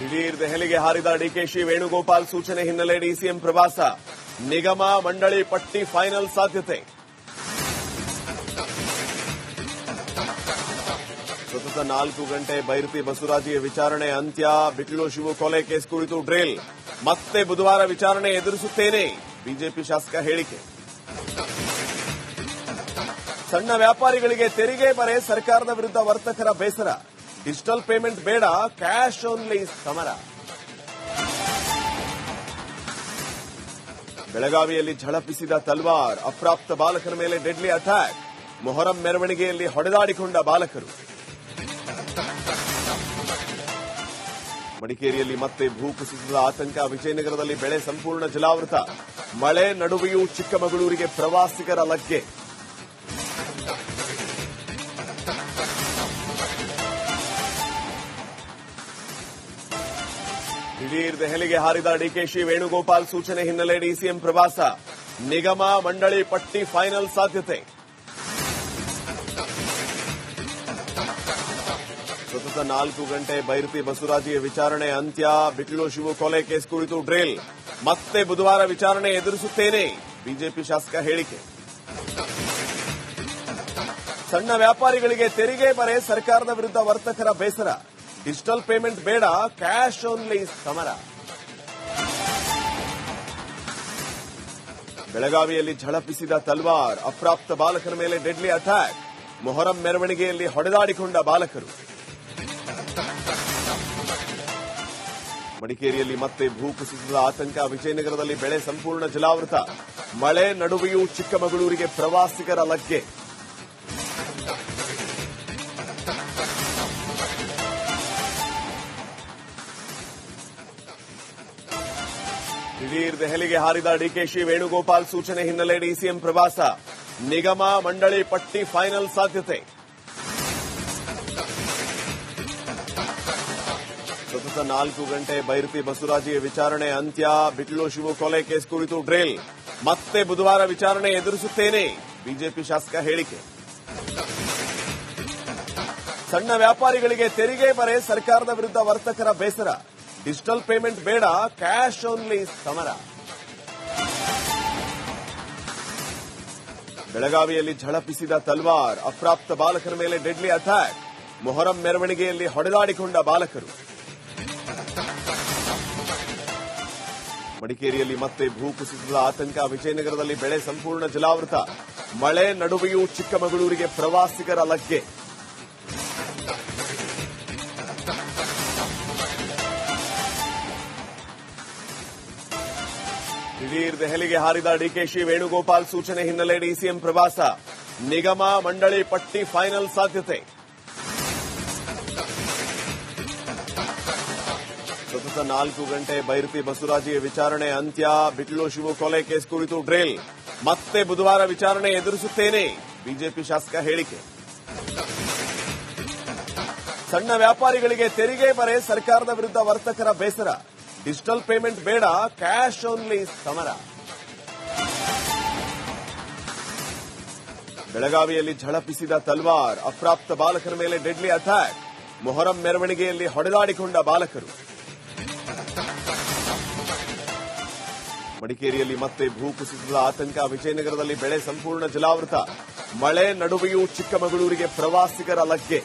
ದಿಢೀರ್ ದೆಹಲಿಗೆ ಹಾರಿದ ಡಿಕೆಶಿ ವೇಣುಗೋಪಾಲ್ ಸೂಚನೆ ಹಿನ್ನೆಲೆ ಡಿಸಿಎಂ ಪ್ರವಾಸ. ನಿಗಮ, ಮಂಡಳಿ, ಪಟ್ಟಿ, ಫೈನಲ್ ಸಾಧ್ಯತೆ. ಸತತ ನಾಲ್ಕು ಗಂಟೆ ಬೈರತಿ ಬಸವರಾಜಿಯ ವಿಚಾರಣೆ ಅಂತ್ಯ. ಬಿಟ್ಲು ಶಿವು ಕೊಲೆ ಕೇಸ್ ಕುರಿತು ಡ್ರಿಲ್. ಮತ್ತೆ ಬುಧವಾರ ವಿಚಾರಣೆ ಎದುರಿಸುತ್ತೇನೆ, ಬಿಜೆಪಿ ಶಾಸಕ ಹೇಳಿಕೆ. ಸಣ್ಣ ವ್ಯಾಪಾರಿಗಳಿಗೆ ತೆರಿಗೆ ಬರೆ ಸರ್ಕಾರದ ವಿರುದ್ಧ ವರ್ತಕರ ಬೇಸರ. ಡಿಜಿಟಲ್ ಪೇಮೆಂಟ್ ಬೇಡ ಕ್ಯಾಶ್ ಓನ್ಲಿ ಸಮರ. ಬೆಳಗಾವಿಯಲ್ಲಿ ಝಳಪಿಸಿದ ತಲ್ವಾರ್, ಅಪ್ರಾಪ್ತ ಬಾಲಕನ ಮೇಲೆ ಡೆಡ್ಲಿ ಅಟ್ಯಾಕ್ ಮೊಹರಂ ಮೆರವಣಿಗೆಯಲ್ಲಿ ಹೊಡೆದಾಡಿಕೊಂಡ ಬಾಲಕರು. ಮಡಿಕೇರಿಯಲ್ಲಿ ಮತ್ತೆ ಭೂಕುಸಿತದ ಆತಂಕ, ವಿಜಯನಗರದಲ್ಲಿ ಬೆಳೆ ಸಂಪೂರ್ಣ ಜಲಾವೃತ. ಮಳೆ ನಡುವೆಯೂ ಚಿಕ್ಕಮಗಳೂರಿಗೆ ಪ್ರವಾಸಿಗರ ಲಗ್ಗೆ. ದಿಢೀರ್ ದೆಹಲಿಗೆ ಹಾರಿದ ಡಿಕೆಶಿ ವೇಣುಗೋಪಾಲ್ ಸೂಚನೆ ಹಿನ್ನೆಲೆ ಡಿಸಿಎಂ ಪ್ರವಾಸ. ನಿಗಮ, ಮಂಡಳಿ, ಪಟ್ಟಿ, ಫೈನಲ್ ಸಾಧ್ಯತೆ. ಸತತ ನಾಲ್ಕು ಗಂಟೆ ಬೈರತಿ ಬಸವರಾಜಿಯ ವಿಚಾರಣೆ ಅಂತ್ಯ. ಬಿಟ್ಲು ಶಿವು ಕೊಲೆ ಕೇಸ್ ಕುರಿತು ಡ್ರಿಲ್. ಮತ್ತೆ ಬುಧವಾರ ವಿಚಾರಣೆ ಎದುರಿಸುತ್ತೇನೆ, ಬಿಜೆಪಿ ಶಾಸಕ ಹೇಳಿಕೆ. ಸಣ್ಣ ವ್ಯಾಪಾರಿಗಳಿಗೆ ತೆರಿಗೆ ಬರೆ ಸರ್ಕಾರದ ವಿರುದ್ಧ ವರ್ತಕರ ಬೇಸರ. ಡಿಜಿಟಲ್ ಪೇಮೆಂಟ್ ಬೇಡ ಕ್ಯಾಶ್ ಓನ್ಲಿ ಸಮರ. ಬೆಳಗಾವಿಯಲ್ಲಿ ಝಳಪಿಸಿದ ತಲ್ವಾರ್, ಅಪ್ರಾಪ್ತ ಬಾಲಕನ ಮೇಲೆ ಡೆಡ್ಲಿ ಅಟ್ಯಾಕ್ ಮೊಹರಂ ಮೆರವಣಿಗೆಯಲ್ಲಿ ಹೊಡೆದಾಡಿಕೊಂಡ ಬಾಲಕರು. ಮಡಿಕೇರಿಯಲ್ಲಿ ಮತ್ತೆ ಭೂಕುಸಿತದ ಆತಂಕ, ವಿಜಯನಗರದಲ್ಲಿ ಬೆಳೆ ಸಂಪೂರ್ಣ ಜಲಾವೃತ. ಮಳೆ ನಡುವೆಯೂ ಚಿಕ್ಕಮಗಳೂರಿಗೆ ಪ್ರವಾಸಿಗರ ಲಗ್ಗೆ. ದಿಢೀರ್ ದೆಹಲಿಗೆ ಹಾರಿದ ಡಿಕೆಶಿ ವೇಣುಗೋಪಾಲ್ ಸೂಚನೆ ಹಿನ್ನೆಲೆ ಡಿಸಿಎಂ ಪ್ರವಾಸ. ನಿಗಮ, ಮಂಡಳಿ, ಪಟ್ಟಿ, ಫೈನಲ್ ಸಾಧ್ಯತೆ. ಸತತ ನಾಲ್ಕು ಗಂಟೆ ಬೈರತಿ ಬಸವರಾಜಿಯ ವಿಚಾರಣೆ ಅಂತ್ಯ. ಬಿಟ್ಲು ಶಿವು ಕೊಲೆ ಕೇಸ್ ಕುರಿತು ಡ್ರಿಲ್. ಮತ್ತೆ ಬುಧವಾರ ವಿಚಾರಣೆ ಎದುರಿಸುತ್ತೇನೆ, ಬಿಜೆಪಿ ಶಾಸಕ ಹೇಳಿಕೆ. ಸಣ್ಣ ವ್ಯಾಪಾರಿಗಳಿಗೆ ತೆರಿಗೆ ಬರೆ ಸರ್ಕಾರದ ವಿರುದ್ಧ ವರ್ತಕರ ಬೇಸರ. ಡಿಜಿಟಲ್ ಪೇಮೆಂಟ್ ಬೇಡ, ಕ್ಯಾಶ್ ಓನ್ಲಿ ಸಮರ. ಬೆಳಗಾವಿಯಲ್ಲಿ ಝಳಪಿಸಿದ ತಲ್ವಾರ್, ಅಪ್ರಾಪ್ತ ಬಾಲಕರ ಮೇಲೆ ಡೆಡ್ಲಿ ಅಟ್ಯಾಕ್. ಮೊಹರಂ ಮೆರವಣಿಗೆಯಲ್ಲಿ ಹೊಡೆದಾಡಿಕೊಂಡ ಬಾಲಕರು. ಮಡಿಕೇರಿಯಲ್ಲಿ ಮತ್ತೆ ಭೂಕುಸಿತದ ಆತಂಕ, ವಿಜಯನಗರದಲ್ಲಿ ಬೆಳೆ ಸಂಪೂರ್ಣ ಜಲಾವೃತ. ಮಳೆ ನಡುವೆಯೂ ಚಿಕ್ಕಮಗಳೂರಿಗೆ ಪ್ರವಾಸಿಗರ ಲಗ್ಗೆ. ದಿಢೀರ್ ದೆಹಲಿಗೆ ಹಾರಿದ ಡಿಕೆಶಿ ವೇಣುಗೋಪಾಲ್ ಸೂಚನೆ ಹಿನ್ನೆಲೆ ಡಿಸಿಎಂ ಪ್ರವಾಸ. ನಿಗಮ, ಮಂಡಳಿ, ಪಟ್ಟಿ, ಫೈನಲ್ ಸಾಧ್ಯತೆ. ಸತತ ನಾಲ್ಕು ಗಂಟೆ ಬೈರತಿ ಬಸವರಾಜಿಯ ವಿಚಾರಣೆ ಅಂತ್ಯ. ಬಿಟ್ಲು ಶಿವು ಕೊಲೆ ಕೇಸ್ ಕುರಿತು ಡ್ರಿಲ್. ಮತ್ತೆ ಬುಧವಾರ ವಿಚಾರಣೆ ಎದುರಿಸುತ್ತೇನೆ, ಬಿಜೆಪಿ ಶಾಸಕ ಹೇಳಿಕೆ. ಸಣ್ಣ ವ್ಯಾಪಾರಿಗಳಿಗೆ ತೆರಿಗೆ ಬರೆ ಸರ್ಕಾರದ ವಿರುದ್ಧ ವರ್ತಕರ ಬೇಸರ. ಡಿಜಿಟಲ್ ಪೇಮೆಂಟ್ ಬೇಡ, ಕ್ಯಾಶ್ ಓನ್ಲಿ ಸಮರ. ಬೆಳಗಾವಿಯಲ್ಲಿ ಝಳಪಿಸಿದ ತಲ್ವಾರ್, ಅಪ್ರಾಪ್ತ ಬಾಲಕರ ಮೇಲೆ ಡೆಡ್ಲಿ ಅಟ್ಯಾಕ್. ಮೊಹರಂ ಮೆರವಣಿಗೆಯಲ್ಲಿ ಹೊಡೆದಾಡಿಕೊಂಡ ಬಾಲಕರು. ಮಡಿಕೇರಿಯಲ್ಲಿ ಮತ್ತೆ ಭೂಕುಸಿತದ ಆತಂಕ, ವಿಜಯನಗರದಲ್ಲಿ ಬೆಳೆ ಸಂಪೂರ್ಣ ಜಲಾವೃತ. ಮಳೆ ನಡುವೆಯೂ ಚಿಕ್ಕಮಗಳೂರಿಗೆ ಪ್ರವಾಸಿಗರ ಲಗ್ಗೆ.